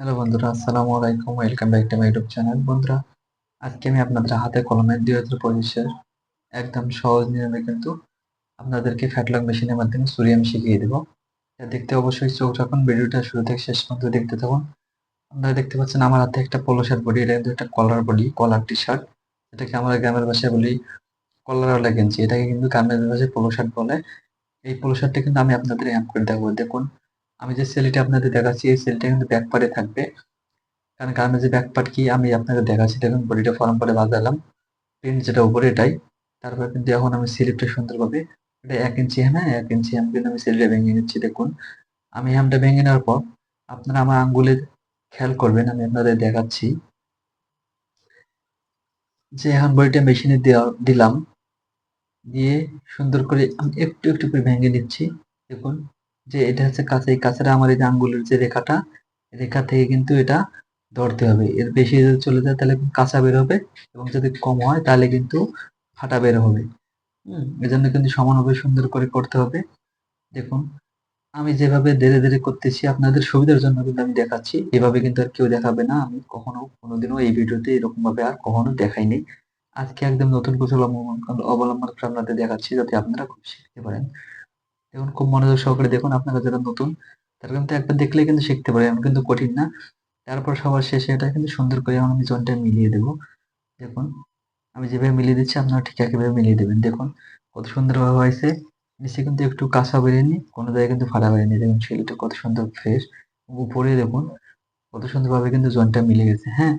Hello বন্ধুরা, আসসালামু আলাইকুম welcome back to my YouTube channel বন্ধুরা, আজকে আমি আপনাদের হাতে কলমে দুই হাজার পঁচিশের একদম সহজ নিয়মে কিন্তু আপনাদেরকে ফ্যাটলক মেশিনের মাধ্যমে সুরি শিখিয়ে দেবো। এটা দেখতে অবশ্যই চোখ রাখুন, ভিডিওটা শুরু থেকে শেষ পর্যন্ত দেখতে থাকুন। আপনারা দেখতে পাচ্ছেন আমার হাতে একটা পোলো শার্ট বডি এটা কিন্তু একটা কলার বডি কলার টি শার্ট এটাকে আমরা গ্রামের ভাষায় বলি কলারওয়ালা গেঞ্জি। এটাকে কিন্তু গ্রামের ভাষায় পোলো শার্ট বলে। এই পোলো শার্টটা কিন্তু আমি আপনাদের অ্যাম করে দেখাবো দেখুন আমি যে সেলটা আপনাদের দেখাচ্ছি, এই সেলটা কিন্তু ব্যাক পারে থাকবে। কারণ গার্মেন্টস যে ব্যাক পার্ট কি, আমি আপনাকে দেখাচ্ছি। দেখুন বডিটা ফর্ম করে বাজালাম। প্রিন্ট যেটা উপরে এটাই। তারপর কিন্তু এখন আমি স্লিপটা সুন্দরভাবে, এটা এক ইঞ্চি হ্যাঁ এক ইঞ্চি হ্যাম কিন্তু আমি স্লিপটা ভেঙে নিচ্ছি, দেখুন। আমি হ্যামটা ভেঙে নেওয়ার পর, আপনারা আমার আঙ্গুলে খেয়াল করবেন, আমি আপনাদের দেখাচ্ছি। যে এখন বডিটা মেশিনে দেওয়া, দিলাম। দিয়ে সুন্দর করে আমি একটু একটু করে ভেঙে নিচ্ছি। দেখুন যে এটা হচ্ছে কাছে, এই কাছেটা আমার এই যে আঙ্গুলের যে রেখাটা রেখা থেকে কিন্তু এটা ধরতে হবে। এর বেশি যদি চলে যায় তাহলে কাঁচা বের হবে এবং যদি কম হয় তাহলে কিন্তু ফাটা বের হবে। হুম, এজন্য কিন্তু সমানভাবে সুন্দর করে করতে হবে। দেখুন, আমি যেভাবে ধীরে ধীরে করতেছি, আপনাদের সুবিধার জন্য কিন্তু আমি দেখাচ্ছি। এভাবে কিন্তু আর কেউ দেখাবে না। আমি কখনো কোনোদিনও এই ভিডিওতে এরকম ভাবে আর কখনো দেখাইনি। আজকে একদম নতুন কৌশল অবলম্বন করে আপনাদের দেখাচ্ছি যাতে আপনারা খুব শিখতে পারেন। দেখুন, খুব মনোযোগ সহকারে দেখুন আপনারা যারা নতুন, তারা কিন্তু একবার দেখলে কিন্তু শিখতে পারে, এমন কিন্তু কঠিন না। তারপর সবার শেষে এটা কিন্তু সুন্দর করে আমি জনটা মিলিয়ে দেব। দেখুন, আমি যেভাবে মিলিয়ে দিচ্ছি, আপনারা ঠিক একইভাবে মিলিয়ে দেবেন। দেখুন, কত সুন্দরভাবে হয়েছে। নিচে কিন্তু একটু কাঁচা বেরেনি কোনো জায়গায় কিন্তু ফাটা বেরেনি দেখুন সেলিটা কত সুন্দর ফ্রেশ উপরে দেখুন, কত সুন্দরভাবে কিন্তু জনটা মিলে গেছে হ্যাঁ?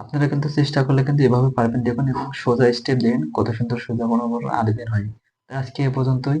আপনারা কিন্তু চেষ্টা করলে কিন্তু এভাবে পারবেন। দেখুন সোজা স্টেপ দেখেন, কত সুন্দর সোজা কোনো আড়বেন হয়নি। আজকে এ পর্যন্তই।